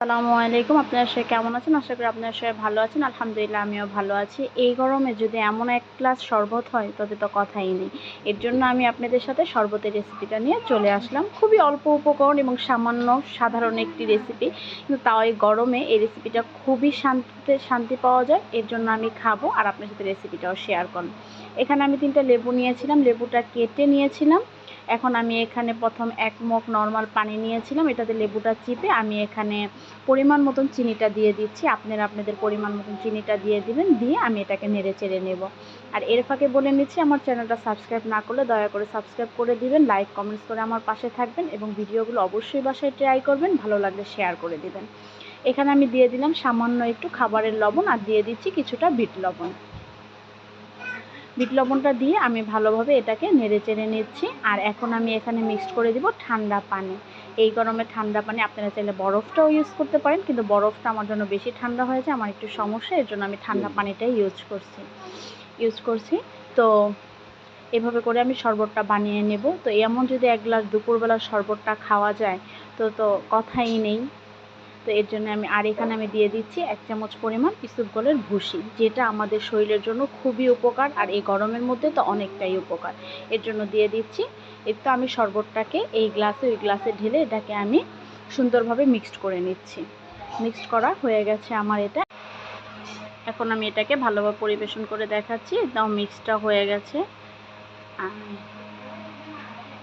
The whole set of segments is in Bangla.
আসসালামু আলাইকুম। আপনারা সবাই কেমন আছেন? আশা করি আপনারা সবাই ভালো আছেন। আলহামদুলিল্লাহ, আমিও ভালো আছি। এই গরমে যদি এমন এক গ্লাস শরবত হয় তবে তো কথাই নেই। এর জন্য আমি আপনাদের সাথে শরবতের রেসিপিটা নিয়ে চলে আসলাম। খুবই অল্প উপকরণ এবং সামান্য সাধারণ একটি রেসিপি কিন্তু তাও এই গরমে এই রেসিপিটা খুবই শান্তিতে, শান্তি পাওয়া যায়। এর জন্য আমি খাব আর আপনার সাথে রেসিপিটাও শেয়ার করব। এখানে আমি তিনটা লেবু নিয়েছিলাম। লেবুটা কেটে নিয়েছিলাম। এখন আমি এখানে প্রথম এক মগ নর্মাল পানি নিয়েছিলাম, এটাতে লেবুটা চিপে আমি এখানে পরিমাণ মতন চিনিটা দিয়ে দিচ্ছি। আপনারা আপনাদের পরিমাণ মতন চিনিটা দিয়ে দিবেন, দিয়ে আমি এটাকে নেড়ে চেড়ে নেব। আর এর ফাঁকে বলে নিচ্ছি, আমার চ্যানেলটা সাবস্ক্রাইব না করলে দয়া করে সাবস্ক্রাইব করে দিবেন, লাইক, কমেন্টস করে আমার পাশে থাকবেন এবং ভিডিওগুলো অবশ্যই বাসায় ট্রাই করবেন, ভালো লাগলে শেয়ার করে দিবেন। এখানে আমি দিয়ে দিলাম সামান্য একটু খাবারের লবণ আর দিয়ে দিচ্ছি কিছুটা বিট লবণ। বিট লবণটা দিয়ে আমি ভালোভাবে এটাকে নেড়ে চেড়ে নিচ্ছি। আর এখন আমি এখানে মিক্সড করে দিব ঠান্ডা পানি। এই গরমে ঠান্ডা পানি আপনারা চাইলে বরফটাও ইউজ করতে পারেন, কিন্তু বরফটা আমার জন্য বেশি ঠান্ডা হয়েছে, আমার একটু সমস্যা, এর জন্য আমি ঠান্ডা পানিটাই ইউজ করছি। ইউজ করছি। তো এভাবে করে আমি শরবতটা বানিয়ে নেব। তো এমন যদি এক গ্লাস দুপুরবেলা শরবতটা খাওয়া যায়, তো তো কথাই নেই। তো এর জন্য আমি, আর এখানে আমি দিয়ে দিচ্ছি এক চামচ পরিমাণ ইসুপগলের ভুসি, যেটা আমাদের শরীরের জন্য খুবই উপকার, আর এই গরমের মধ্যে তো অনেকটাই উপকার। এর জন্য দিয়ে দিচ্ছি এর তো আমি শরবতটাকে এই গ্লাসে, ওই গ্লাসে ঢেলে এটাকে আমি সুন্দরভাবে মিক্সড করে নিচ্ছি। মিক্সড করা হয়ে গেছে আমার এটা। এখন আমি এটাকে ভালোভাবে পরিবেশন করে দেখাচ্ছি একদম মিক্সডটা হয়ে গেছে।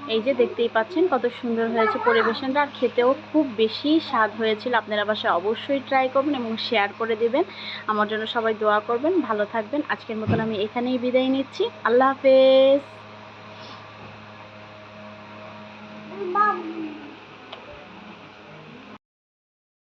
এই যে দেখতেই পাচ্ছেন কত সুন্দর হয়েছে পরিবেশনটা। আর খেতেও খুব বেশি স্বাদ হয়েছিল। আপনারা বাসায় অবশ্যই ট্রাই করবেন এবং শেয়ার করে দেবেন। আমার জন্য সবাই দোয়া করবেন, ভালো থাকবেন। আজকের মতন আমি এখানেই বিদায় নিচ্ছি। আল্লাহ হাফেজ।